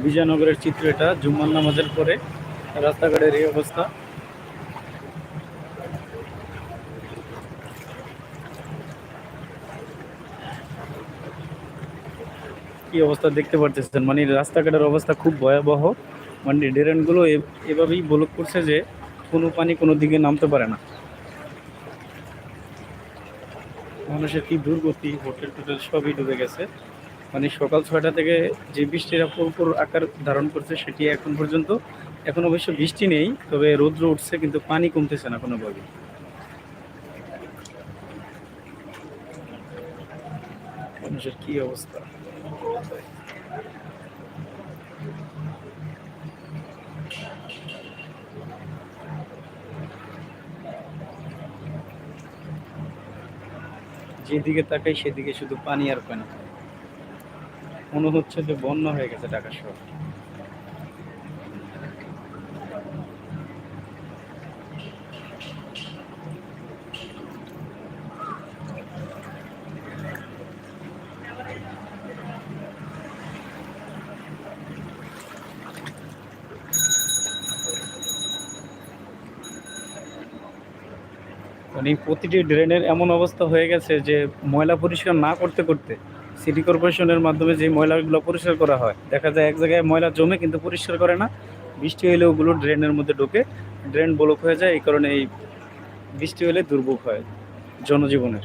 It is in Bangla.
বিজয়নগরের চিত্র এটা জুম্মান নামাজের পরে রাস্তাঘাটের এই অবস্থা। কি অবস্থা দেখতে পারতেছেন? মানে রাস্তাঘাটের অবস্থা খুব ভয়াবহ। মানে ড্রেনগুলো এভাবেই ব্লক করছে যে কোনো পানি কোনো দিকে নামতে পারে না। মানুষের কি দুর্গতি হোটেল টোটেল সবই ডুবে গেছে। মানে সকাল ছয়টা থেকে যে বৃষ্টির পরপর আকার ধারণ করছে সেটি এখন পর্যন্ত। এখন অবশ্য বৃষ্টি নেই, তবে রৌদ্র উঠছে, কিন্তু পানি কমতেছে না কোনোভাবে। কি অবস্থা? যেদিকে তাকাই সেদিকে শুধু পানি আর পানি। মনে হচ্ছে যে বন্যা হয়ে গেছে ঢাকা শহর। মানে প্রতিটি ড্রেনের এমন অবস্থা হয়ে গেছে যে ময়লা পরিষ্কার না করতে করতে সিটি কর্পোরেশনের মাধ্যমে যে ময়লাগুলো পরিষ্কার করা হয়। দেখা যায় এক জায়গায় ময়লা জমে কিন্তু পরিষ্কার করে না। বৃষ্টি হলে ওগুলো ড্রেনের মধ্যে ঢোকে। ড্রেন ব্লক হয়ে যায়, এই কারণে এই বৃষ্টি হলে দুর্ভোগ হয় জনজীবনের।